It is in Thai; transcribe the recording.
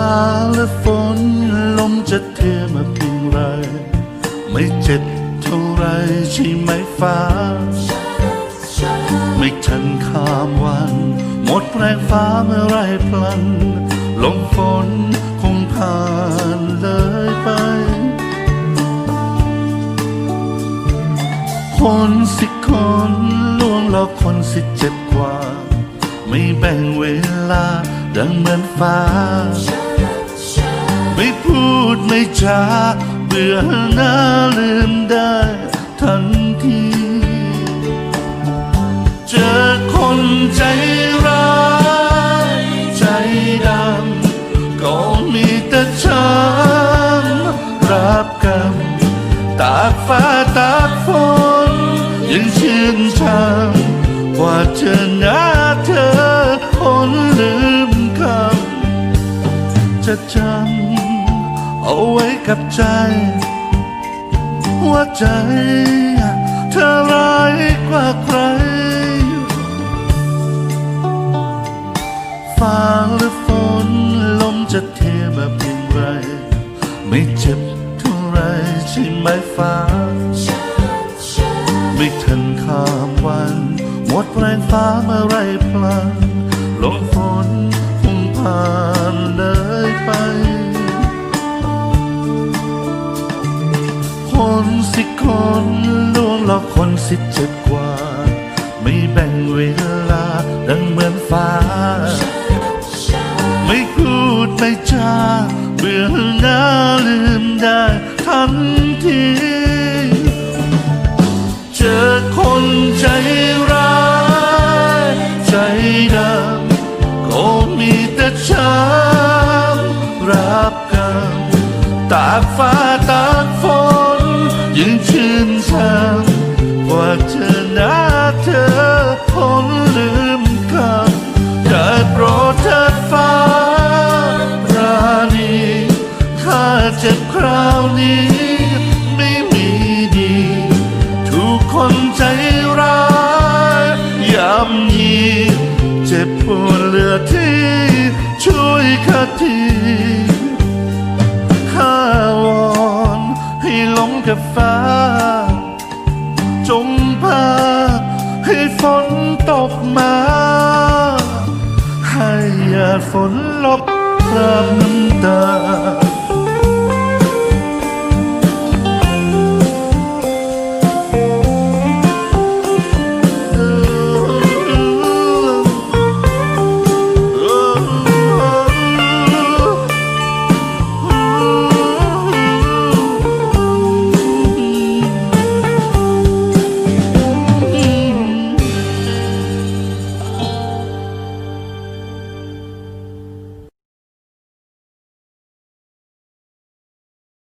ฟ้าและฝนลมจะเทมาเพียงไร ไม่เจ็บเท่าไรใช่ไหมฟ้า ไม่ทันข้ามวัน หมดแรงฟ้าเมื่อไรพลัน ลมฝนคงผ่านเลยไป คนสิคนล่วงหลอกคนสิเจ็บกว่า ไม่แบ่งเวลาดังเหมือนฟ้า ไม่พูดไม่จาเบื่อหน้าลืมได้ทันที เจอคนใจร้าย ใจดำก็มีแต่ช้ำรับกรรมตากฟ้าตากฝนยังชื่นชมกว่าเจอหน้าเธอคนลืมคำจะจำ เอาไว้กับใจ ว่าใจ เธอร้ายกว่าใคร ฟ้าหรือฝนลมจะเทมาเพียงไร ไม่เจ็บเท่าไรใช่ไหมฟ้า ไม่ทันข้ามวัน หมดแรงฟ้าเมื่อไรพลันลมฝนคงผ่าน สิคนล่วงหลอกคนสิเจ็บกว่า ไม่แบ่งเวลาดังเหมือนฟ้า ไม่พูดไม่จาเบื่อหน้าลืมได้ทัน เจ็บปวดเหลือที่ช่วยข้าทีข้าวอนให้หลงกับฟ้า จงพาให้ฝนตกมา ให้หยาดฝนลบคราบน้ำตา